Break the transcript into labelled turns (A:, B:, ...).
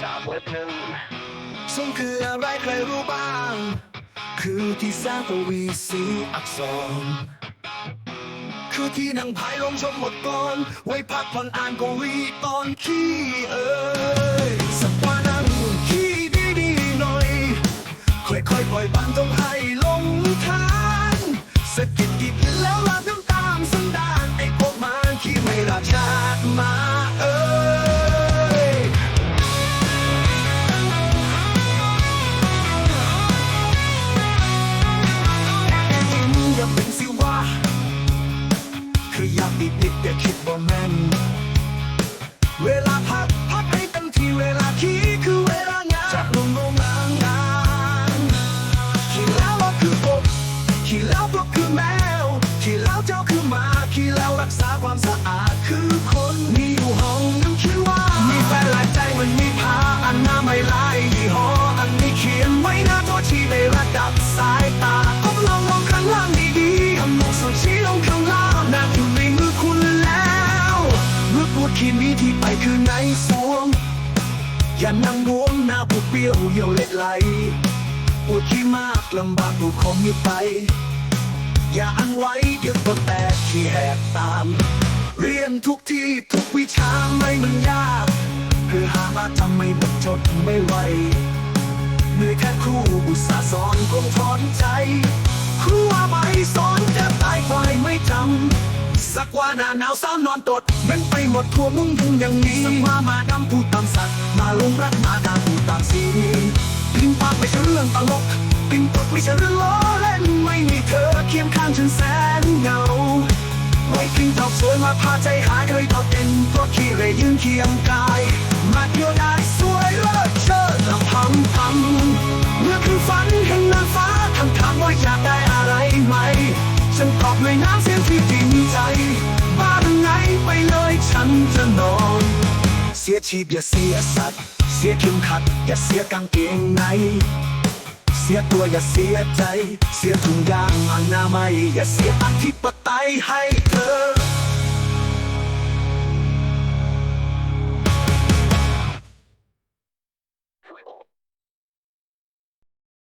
A: เว็บหนึ่ง
B: ส่งคืออะไรใครรู้บ้าง คือที่สร้างตัววีสีอักษร คือที่นั่งพายลงชมหมดก่อน ไว้พักผ่อนอ่านกวีตอนขี้เอ้ยสักวันนั่งขี้ดีดีหน่อย ค่อยๆปล่อยบันต้องให้ลงทานสะกิดกิดแล้ว คืออยากติดติดแต่คิดว่าแม่นเวลาพักพักให้เต็มที่เวลาขี้คือเวลางานจากลงลงงานงานขี้แล้วก็คือกบขี้แล้วก็คือแมวขี้แล้วเจ้าคือหมาขี้แล้วรักษาความสะอาดคือคนมีอยู่ห้องนึงชื่อว่า มีแฟนหลายใจมันมีผ้าอันหน้าไม่ลายยี่ห้ออันนี้เขียนไว้หน้าตัวที่ในระดับสายตา คือในสวง อย่านั่งรวมหน้าปวดเปรี้ยวเหี่ยวเล็ดไหลปวดที่มากลำบากปวดของมีไป อย่าอังไว้เดี๋ยวก็แตกที่แหกตาม เรียนทุกที่ทุกวิชาไม่มันยาก คือหามาทำไม่หมดจดไม่ไหวเหนื่อยแค่ครูอุตส่าห์สอนคงถอนใจ สักว่าหน้าหนาวสาวนอนตดแบ่งไปหมดทั่วมุ่งทุ่งอย่างนี้สักว่ามาดำพูดตามสัตว์มาลงรักมาดาพูดตามสีปิงปากไม่ใช่เรื่องตลกปิงปกไม่ใช่เรื่องล้อเล่นไม่มีเธอเคียงข้างฉันแสนเหงาไม่พิงดอกสวยมาพาใจหายเคยทอเต็นเพราะขี้เลยยืนเคียงกายมาเดียวได้สวยเลิศเชิดลำพังพังเมื่อคือฝันเห็นนางฟ้าคำถามว่าอยากได้อะไรไหมฉันตอบด้วยน้ำเสียงที่จริงใจ สียชีพอย่าเสียสัตว์เสียเข็มขัด อย่าเสียกางเกงในเสียตัวอย่าเสียใจ เสียถุงยางอนามัยอย่าเสียอธิปไตยให้เธอ